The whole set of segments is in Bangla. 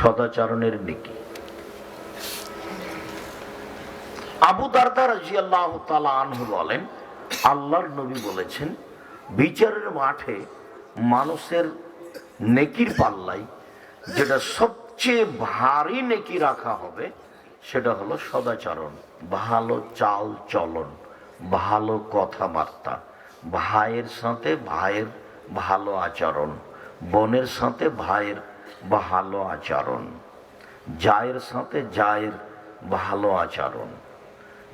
সদাচরণের নেকি। আবু দারদা আনহু বলেন, আল্লাহর নবী বলেছেন, বিচারের মাঠে মানুষের নেকির পাল্লাই, যেটা সবচেয়ে ভারী নেকি রাখা হবে, সেটা হলো সদাচরণ, ভালো চাল চলন, ভালো কথাবার্তা, ভাইয়ের সাথে ভাইয়ের ভালো আচরণ, বোনের সাথে ভাইয়ের ভালো আচরণ। জায়ের সাথে জায়ের ভালো আচরণ।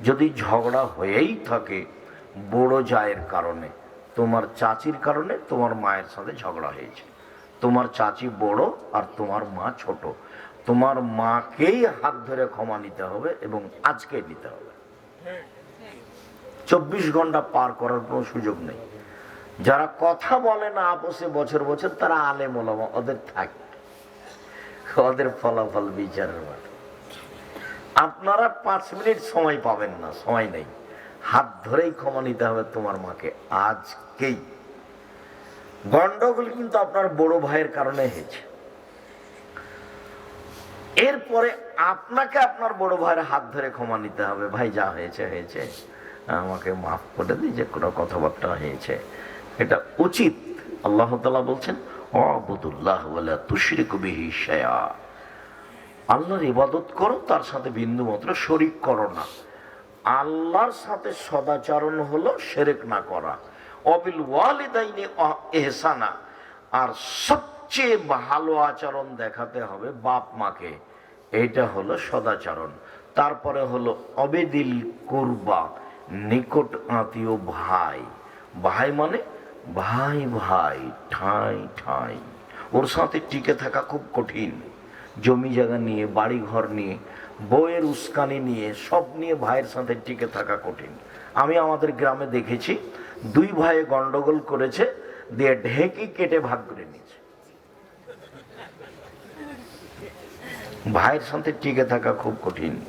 যদি ঝগড়া হয়েই থাকে বড় জায়ের কারণে, তোমার চাচির কারণে তোমার মায়ের সাথে ঝগড়া হয়েছে। তোমার চাচি বড় আর তোমার মা ছোট। তোমার মাকেই হাত ধরে ক্ষমা নিতে হবে এবং আজকে নিতে হবে। চব্বিশ ঘণ্টা পার করার কোনো সুযোগ নেই। যারা কথা বলে না আপসে বছর বছর তারা আলেম ওলামা, ওদের থাকে। ওদের ফলাফল বিচারের মাঠে। আপনারা পাঁচ মিনিট সময় পাবেন না, সময় নেই। হাত ধরেই ক্ষমা নিতে হবে তোমার মাকে আজকেই। গন্ডগোল কিন্তু আপনার বড় ভাইয়ের কারণে হয়েছে। এরপরে আপনাকে আপনার বড় ভাইয়ের হাত ধরে ক্ষমা নিতে হবে। ভাই, যা হয়েছে হয়েছে। আমাকে মাফ করে দিই যে কোনো কথাবার্তা হয়েছে। এটা উচিত। আল্লাহ বলছেন বলে আল্লাহর ইবাদত করো, তার সাথে বিন্দু মাত্র শরিক করো না। আল্লাহর সাথে সদাচরণ হলো সেরেক না করা। অবিল ওয়ালিদাইনি এহসানা। আর সবচেয়ে ভালো আচরণ দেখাতে হবে বাপ মাকে। এটা হলো সদাচরণ। তারপরে হলো অবেদিল কুরবা, নিকট আত্মীয় ভাই। ভাই মানে ভাই ভাই, ঠাই ঠাই। ওর সাথে টিকে থাকা খুব কঠিন। জমি জায়গা নিয়ে বাড়ি ঘর নিয়ে বইয়ের উস্কানি নিয়ে, সব নিয়ে ভাইয়ের সাথে টিকে থাকা কঠিন। আমি আমাদের গ্রামে দেখেছি, দুই ভাইয়ে গন্ডগোল করেছে, দিয়ে ঢেকি কেটে ভাগ করে নিয়েছে। ভাইয়ের সাথে টিকে থাকা খুব কঠিন।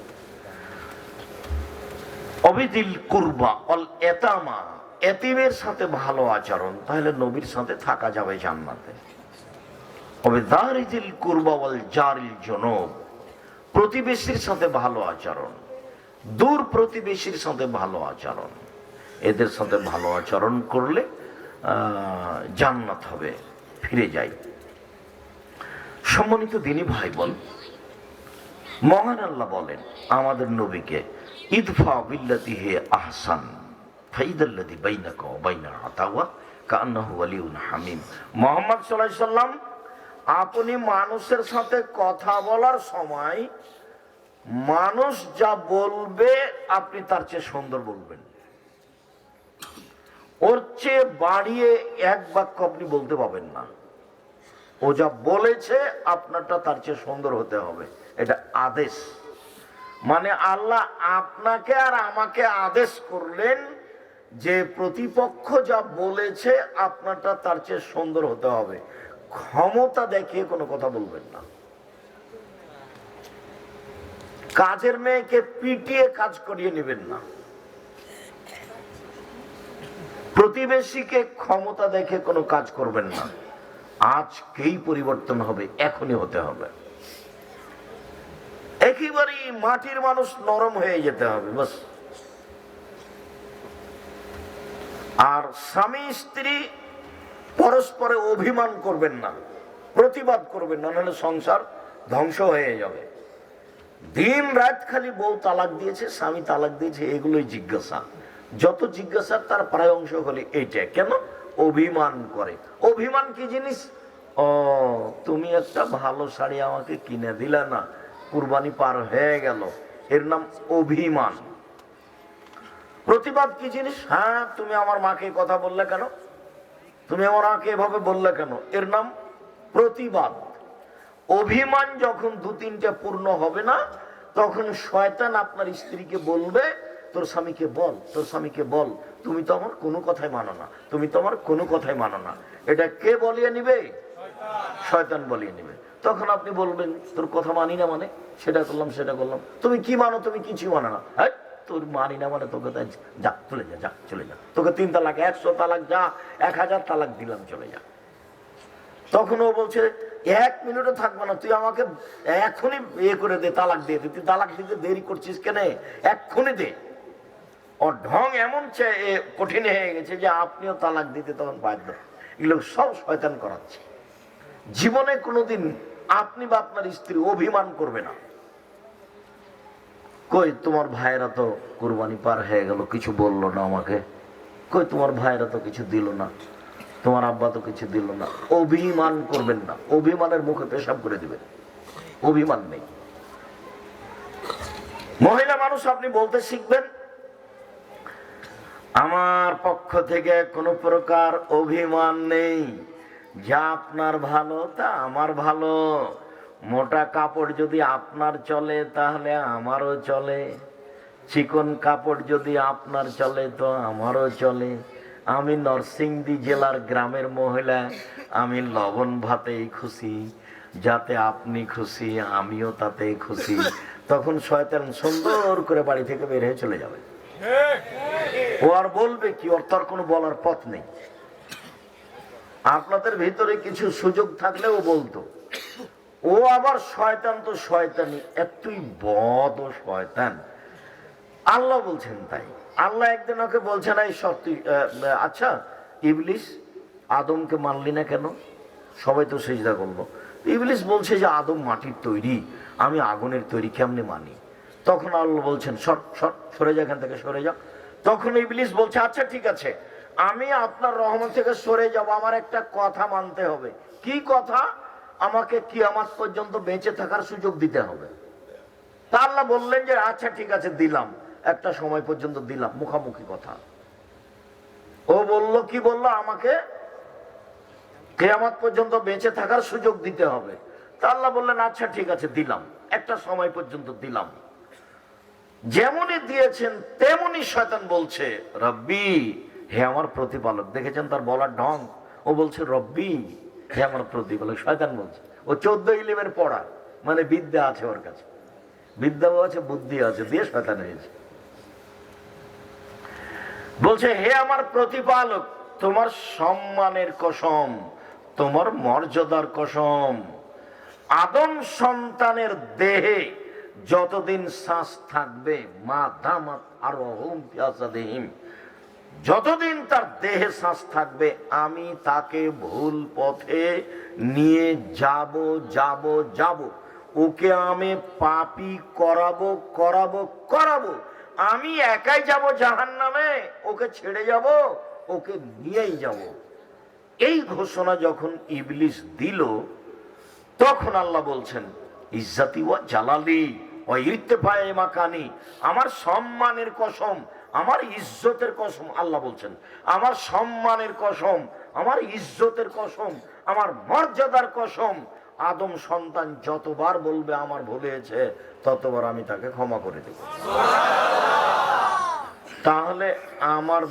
অবিদিল কুরবা অল এতামা এতিমের সাথে ভালো আচরণ, তাহলে নবীর সাথে থাকা যাবে জান্নাতে। অবিদারিজিল কুরবা ওয়াল জারিল জনব, প্রতিবেশীর সাথে ভালো আচরণ, দূর প্রতিবেশীর সাথে ভালো আচরণ। এদের সাথে ভালো আচরণ করলে জান্নাত হবে, ফিরে যাই। সম্মানিত দিনী ভাই বল মহান আল্লাহ বলেন, আমাদের নবীকে, ইদফা বিল্লাতি হে আহসান। ফাইদাল্লাদি বাইনা হামিম। সাল্লাম আপনি মানুষের সাথে কথা বলার সময় মানুষ যা বলবে আপনি তার চেয়ে সুন্দর বলবেন। ওর চেয়ে বাড়িয়ে এক বাক্য আপনি বলতে পাবেন না। ও যা বলেছে আপনারটা তার চেয়ে সুন্দর হতে হবে। এটা আদেশ। মানে আল্লাহ আপনাকে আর আমাকে আদেশ করলেন যে প্রতিপক্ষ যা বলেছে আপনারটা তার চেয়ে সুন্দর হতে হবে। ক্ষমতা দেখিয়ে কোনো কথা বলবেন না। কাজের মেয়েকে পিটিয়ে কাজ করিয়ে নেবেন না। প্রতিবেশীকে ক্ষমতা দেখে কোনো কাজ করবেন না। আজকেই পরিবর্তন হবে, এখনই হতে হবে। একেবারেই মাটির মানুষ নরম হয়ে যেতে হবে, বাস। আর স্বামী স্ত্রী পরস্পরে অভিমান করবেন না, প্রতিবাদ করবেন না, নাহলে সংসার ধ্বংস হয়ে যাবে। দিন রাত খালি বউ তালাক দিয়েছে, স্বামী তালাক দিয়েছে, এগুলোই জিজ্ঞাসা। যত জিজ্ঞাসার তার প্রায় অংশ হলে এইটা কেন? অভিমান করে। অভিমান কি জিনিস? ও, তুমি একটা ভালো শাড়ি আমাকে কিনে দিলে না, কুরবানি পার হয়ে গেল। এর নাম অভিমান। প্রতিবাদ কি জিনিস? হ্যাঁ তুমি আমার মাকে কথা বললে কেন? তুমি আমার মাকে এভাবে বললে কেন? এর নাম প্রতিবাদ। অভিমান যখন দু তিনটা পূর্ণ হবে না, তখন শয়তান আপনার স্ত্রীকে বলবে, তোর স্বামীকে বল, তোর স্বামীকে বল, তুমি তো আমার কোনো কথাই মানো না, তুমি তো আমার কোনো কথাই মানো না। এটা কে বলিয়ে নিবে? শয়তান বলিয়ে নিবে। তখন আপনি বলবেন, তোর কথা মানি না মানে সেটা করলাম সেটা করলাম। তুমি কি মানো, তুমি কিছু মানো না। হ্যাঁ? তোর মানি না মানে তোকে তাই যা, চলে যা যা, চলে যা। তোকে তিন তালাক, একশো তালাক যা, এক হাজার তালাক দিলাম, চলে যা। তখন ও বলছে, এক মিনিটও থাকব না, তুই আমাকে এখনই ইয়ে করে দে, তালাক দিয়ে দে। তুই তালাক দিতে দেরি করছিস কেন? এক্ষুনি দে। ওর ঢং এমন কঠিন হয়ে গেছে যে আপনিও তালাক দিতে তখন বাধ্য। এগুলো সব শয়তান করাচ্ছে। জীবনে কোনোদিন আপনি বা আপনার স্ত্রী অভিমান করবে না। কই তোমার ভাইয়েরা তো কোরবানি পার হয়ে গেল, কিছু বলল না আমাকে? কই তোমার ভাইয়েরা তো কিছু দিল না, তোমার আব্বা তো কিছু দিল না। অভিমান করবেন না, অভিমানের মুখে পেশাব করে দিবেন। অভিমান নেই। মহিলা মানুষ, আপনি বলতে শিখবেন, আমার পক্ষ থেকে কোনো প্রকার অভিমান নেই। যা আপনার ভালো, তা আমার ভালো। মোটা কাপড় যদি আপনার চলে, তাহলে আমারও চলে। চিকন কাপড় যদি আপনার চলে, তো আমারও চলে। আমি নরসিংদী জেলার গ্রামের মহিলা, আমি লবণ ভাতেই খুশি। যাতে আপনি খুশি, আমিও তাতে খুশি। তখন শয়তান সুন্দর করে বাড়ি থেকে বের হয়ে চলে যাবে। ও আর বলবে কি, ওর তার কোনো বলার পথ নেই। আপনাদের ভিতরে কিছু সুযোগ থাকলেও বলতো। ও আবার শয়তান তো শয়তানি, এতই বদ ও শয়তান। আল্লাহ বলছেন তাই। আল্লাহ একদিন ওকে বলছেন এই সত্যি আচ্ছা ইবলিস, আদমকে মানলি না কেন? সবাই তো সেজদা করল। ইবলিস বলছে যে, আদম মাটির তৈরি, আমি আগুনের তৈরি কেমনে মানি? তখন আল্লাহ বলছেন, সর সর, সরে যা, এখান থেকে সরে যাও তখন ইবলিস বলছে আচ্ছা ঠিক আছে, আমি আপনার রহমান থেকে সরে যাব, আমার একটা কথা মানতে হবে। কি কথা? আমাকে কি কিয়ামাত পর্যন্ত বেঁচে থাকার সুযোগ দিতে হবে। তা আল্লাহ বললেন যে আচ্ছা ঠিক আছে, দিলাম। একটা সময় পর্যন্ত দিলাম। মুখামুখি কথা। ও বলল, কি বলল? আমাকে কেয়ামত পর্যন্ত বেঁচে থাকার সুযোগ দিতে হবে। তা আল্লাহ বললেন আচ্ছা ঠিক আছে, দিলাম। একটা সময় পর্যন্ত দিলাম। যেমনই দিয়েছেন তেমনি শয়তান বলছে, রব্বি, হে আমার প্রতিপালক। দেখেছেন তার বলার ঢং? ও বলছে, রব্বি হে আমার প্রতিপালক শয়তান বলছে। ও চোদ্দ ইলিমের পড়া মানে বিদ্যা আছে ওর কাছে। বিদ্যাও আছে, বুদ্ধি আছে, দিয়ে শয়তান হয়েছে। বলছে, হে আমার প্রতিপালক, তোমার সম্মানের কসম, তোমার মর্যাদার কসম, আদম সন্তানের দেহে যতদিন শ্বাস থাকবে, মা দামাত আর দেহিম যতদিন তার দেহে শ্বাস থাকবে, আমি তাকে ভুল পথে নিয়ে যাব যাব যাব। ওকে আমি পাপি করাবো করাবো করাবো। আমি একাই যাব জাহান নামে ওকে ছেড়ে যাব, ওকে নিয়েই যাব। এই ঘোষণা যখন ইবলিস দিল, তখন আল্লাহ বলছেন, ইজ্জাতি ওয়া জালালি। ও ইর্তেফায়ে মাকানি, আমার সম্মানের কসম, আমার ইজ্জতের কসম, আল্লাহ বলছেন, আমার সম্মানের কসম, আমার ইজ্জতের কসম, আমার মর্যাদার কসম, আদম সন্তান যতবার বলবে আমার ভুল হয়েছে, ততবার আমি তাকে ক্ষমা করে দেব। তাহলে আমার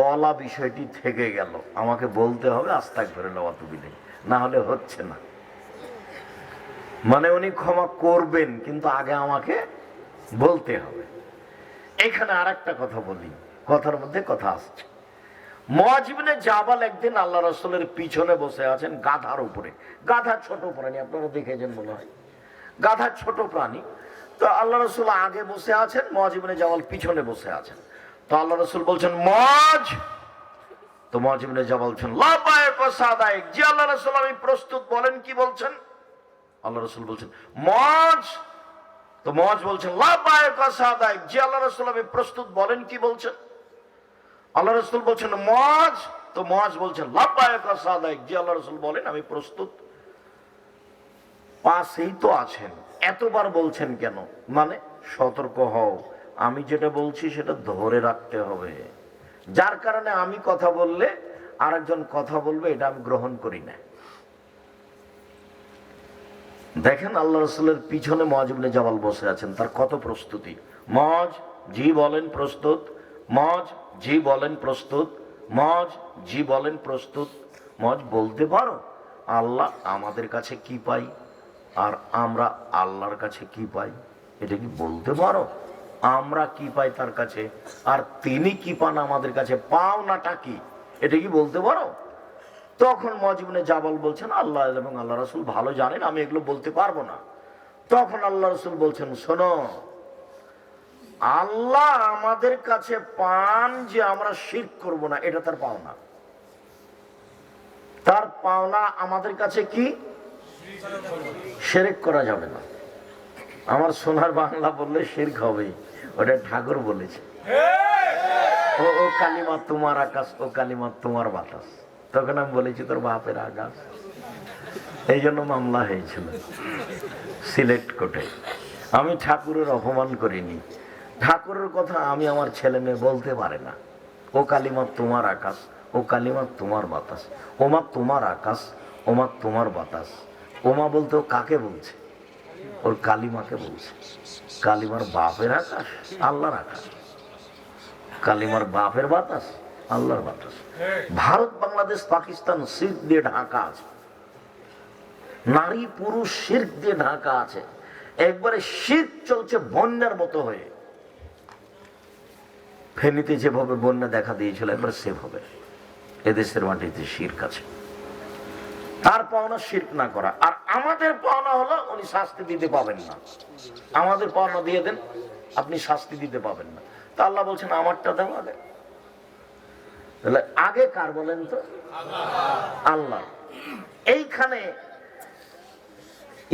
বলা বিষয়টি থেকে গেল। আমাকে বলতে হবে আস্তাক ধরে নেওয়া তুমি না হলে হচ্ছে না। মানে উনি ক্ষমা করবেন, কিন্তু আগে আমাকে বলতে হবে। এখানে আর একটা কথা বলি, কথার মধ্যে কথা আসছে। মহাজীবনে জাবাল একদিন আল্লাহ রসুলের পিছনে বসে আছেন গাধার উপরে। গাধা ছোট প্রাণী, আপনারা দেখেছেন মনে হয়। গাধা ছোট প্রাণী। তো আল্লাহ রসুল আগে বসে আছেন মহাজীবনে জাবাল পিছনে বসে আছেন। তো আল্লাহ রসুল বলছেন মজ তো মহাজীবনে জাবাল বলছেন সাদায়ক জি আল্লাহ রসুল, আমি প্রস্তুত, বলেন কি বলছেন? আল্লাহ রসুল বলছেন, মজ তো মজ বলছেন জি আল্লাহ রসুল আমি প্রস্তুত বলেন কি বলছেন আল্লাহ রসুল বলছেন, মজ তো মজ বলছেন লাভবায়ক ও সাদায়ক জি আল্লাহ রসুল বলেন, আমি প্রস্তুত। পাশেই তো আছেন। এতবার বলছেন কেন? মানে সতর্ক হও। আমি যেটা বলছি সেটা ধরে রাখতে হবে। যার কারণে আমি কথা বললে আরেকজন কথা বলবে, এটা আমি গ্রহণ করি না। দেখেন আল্লাহ রসুলের পিছনে মহাজিবনে জামাল বসে আছেন, তার কত প্রস্তুতি? মজ জি বলেন প্রস্তুত মজ জি বলেন প্রস্তুত মজ জি বলেন প্রস্তুত। মজ বলতে পারো, আল্লাহ আমাদের কাছে কি পাই? আর আমরা আল্লাহর কাছে কি পাই? এটা কি বলতে পারো? আমরা কি পাই তার কাছে? আর তিনি কি পান আমাদের কাছে? পাও নাটা কি? এটা কি বলতে পারো? তখন মজিবনে জাবাল বলছেন, আল্লাহ এবং আল্লাহ রসুল ভালো জানেন, আমি এগুলো বলতে পারব না। তখন আল্লাহ রসুল বলছেন, শোনো, আল্লাহ আমাদের কাছে পান যে আমরা শির করব না, এটা তার পাওনা। তার পাওনা আমাদের কাছে কি? সেরেক করা যাবে না। আমার সোনার বাংলা বললে শির্ক হবেই, ওটা ঠাকুর বলেছে। ও কালিমা তোমার আকাশ, ও কালিমা তোমার বাতাস। তখন আমি বলেছি, তোর বাপের আকাশ এই জন্য মামলা হয়েছিল সিলেক্ট কোর্টে। আমি ঠাকুরের অপমান করিনি। ঠাকুরের কথা আমি আমার ছেলে মেয়ে বলতে পারে না। ও কালিমা তোমার আকাশ, ও কালিমা তোমার বাতাস, ওমা তোমার আকাশ, ওমা তোমার বাতাস। ওমা বলতে ও কাকে বলছে? ওর কালিমাকে বলছে। কালিমার বাপের আকাশ, আল্লাহর আকাশ। কালিমার বাপের বাতাস। আল্লাহর বাতাস ভারত, বাংলাদেশ, পাকিস্তান শির্ক দিয়ে ঢাকা আছে। নারী, পুরুষ শির্ক দিয়ে ঢাকা আছে। একবারে শীত চলছে বন্যার মতো হয়ে। ফেনীতে যেভাবে বন্যা দেখা দিয়েছিল, একবার সেভাবে। এদেশের মাটিতে শির্ক আছে। তার পাওনা শির্ক না করা। আর আমাদের পাওনা হলো উনি শাস্তি দিতে পাবেন না। আমাদের পাওনা দিয়ে দেন, আপনি শাস্তি দিতে পাবেন না। তা আল্লাহ বলছেন, আমারটা দেন আগে। তাহলে আগে কার বলেন তো? আল্লাহ। এইখানে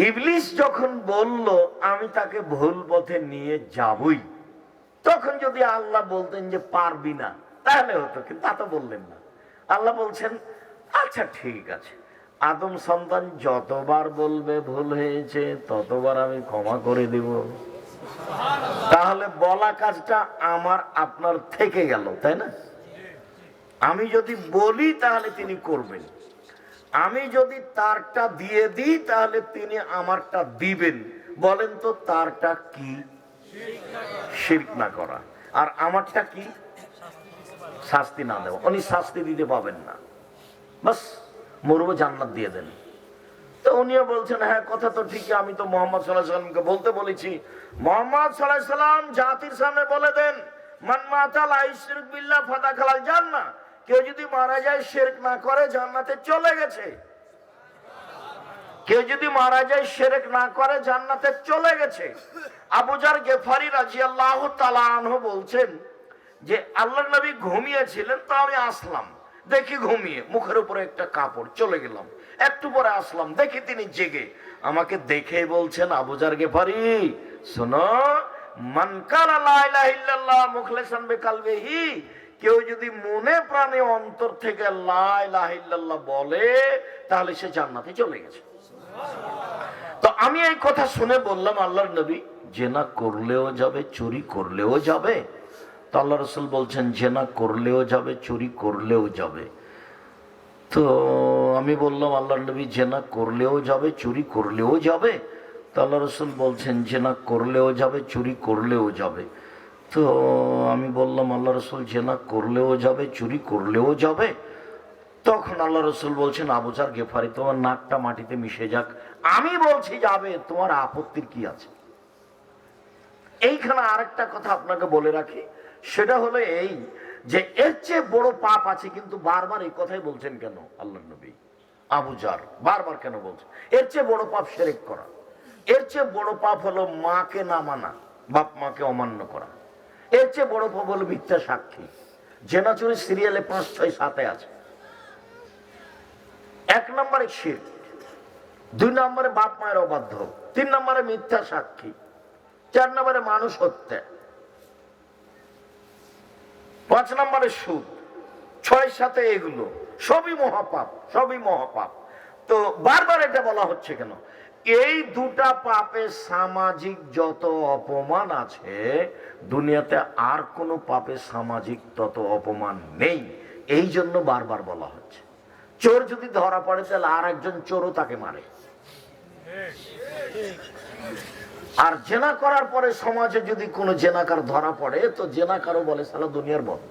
ইবলিস যখন বলল, আমি তাকে ভুল পথে নিয়ে যাবই, তখন যদি আল্লাহ বলতেন যে পারবি না, তাহলে হতো, কিন্তু তা তো বললেন না। আল্লাহ বলছেন আচ্ছা ঠিক আছে। আদম সন্তান যতবার বলবে ভুল হয়েছে, ততবার আমি ক্ষমা করে দিব। তাহলে বলা কাজটা আমার, আপনার থেকে গেল, তাই না? আমি যদি বলি তাহলে তিনি করবেন। আমি যদি তারটা দিয়ে দিই তাহলে তিনি আমারটা দিবেন। বলেন তো তারটা কি? শির্ক না করা। আর আমারটা কি? শাস্তি না দেওয়া। উনি শাস্তি দিতে পাবেন না। বাস, মরবো জান্নাত দিয়ে দেন। তো উনিও বলছেন হ্যাঁ কথা তো ঠিকই, আমি তো মোহাম্মদ সাল্লাহ সাল্লামকে বলতে বলেছি। মোহাম্মদ সাল্লাহ সাল্লাম জাতির সামনে বলে দেন, মান মাতাল আইশরিক বিল্লাহ ফাদা খালাল জান্না কেউ যদি মারা যায়, শেরক না করে, জান্নাতে চলে গেছে। কেউ যদি মারা যায়, শেরেক না করে, জান্নাতে চলে গেছে। আবুজার গেফারি রাজি আল্লাহ বলছেন যে আল্লাহ নবী ঘুমিয়েছিলেন, তো আমি আসলাম। দেখি ঘুমিয়ে, মুখের উপরে একটা কাপড়, চলে গেলাম। একটু পরে আসলাম, দেখি তিনি জেগে। আমাকে দেখে বলছেন আবুজার গেফারি, শোনো মানকার মুখলেসান বেকালবেহি কেউ যদি মনে প্রাণে অন্তর থেকে লাইল্লাহ বলে, তাহলে সে জান্নাতে চলে গেছে। তো আমি এই কথা শুনে বললাম, আল্লাহর নবী, জেনা করলেও যাবে, চুরি করলেও যাবে। তো আল্লাহ রসুল বলছেন, জেনা করলেও যাবে, চুরি করলেও যাবে। তো আমি বললাম, আল্লাহর নবী, জেনা করলেও যাবে, চুরি করলেও যাবে। তো আল্লাহ রসুল বলছেন, জেনা করলেও যাবে, চুরি করলেও যাবে। তো আমি বললাম, আল্লাহ রসুল জেনা করলেও যাবে, চুরি করলেও যাবে। তখন আল্লাহ রসুল বলছেন আবুজার গেফারি, তোমার নাকটা মাটিতে মিশে যাক। আমি বলছি, যাবে, তোমার আপত্তির কি আছে? এইখানে আরেকটা কথা আপনাকে বলে রাখি, সেটা হলো এই যে, এর চেয়ে বড় পাপ আছে, কিন্তু বারবার এই কথাই বলছেন কেন আল্লাহ নবী? আবুজার বারবার কেন বলছেন? এর চেয়ে বড় পাপ সেরেক করা। এর চেয়ে বড় পাপ হলো মাকে না মানা, বাপ মাকে অমান্য করা। এর চেয়ে বড় প্রবল মিথ্যা সাক্ষী। জেনাচুরি সিরিয়ালে পাঁচ, ছয়, সাতে আছে। এক নম্বরে শির, দুই নম্বরে বাপ মায়ের অবাধ্য, তিন নম্বরে মিথ্যা সাক্ষী, চার নম্বরে মানুষ হত্যা, পাঁচ নম্বরে সুদ, ছয় সাথে এগুলো, সবই মহাপাপ সবই মহাপাপ। তো বারবার এটা বলা হচ্ছে কেন? এই দুটা পাপে সামাজিক যত অপমান আছে, দুনিয়াতে আর কোনো পাপে সামাজিক তত অপমান নেই। এই জন্য বারবার বলা হচ্ছে। চোর যদি ধরা পড়ে, তাহলে আর একজন চোরও তাকে মারে। আর জেনা করার পরে সমাজে যদি কোনো জেনাকার ধরা পড়ে, তো জেনাকারও বলে সালা দুনিয়ার বন্ধ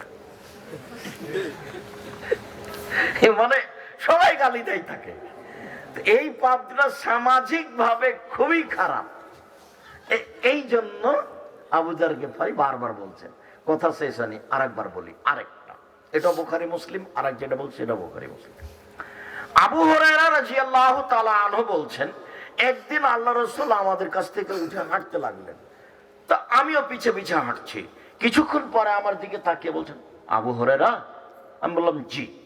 মানে সবাই গালি দেয় থাকে। এই পাপটা সামাজিক ভাবে খুবই খারাপ। এই জন্য আবুজার গেফারি বারবার বলছেন। কথা শেষ হয়নি, আরেকবার বলি, আরেকটা। এটা বোখারি মুসলিম আর এক যেটা বলছে, এটা বোখারি মুসলিম। আবু তাআলা আনহু বলছেন, একদিন আল্লাহ রসুল আমাদের কাছ থেকে উঠে হাঁটতে লাগলেন। তা আমিও পিছে পিছে হাঁটছি। কিছুক্ষণ পরে আমার দিকে তাকিয়ে বলছেন, আবু হরেরা আমি বললাম, জি।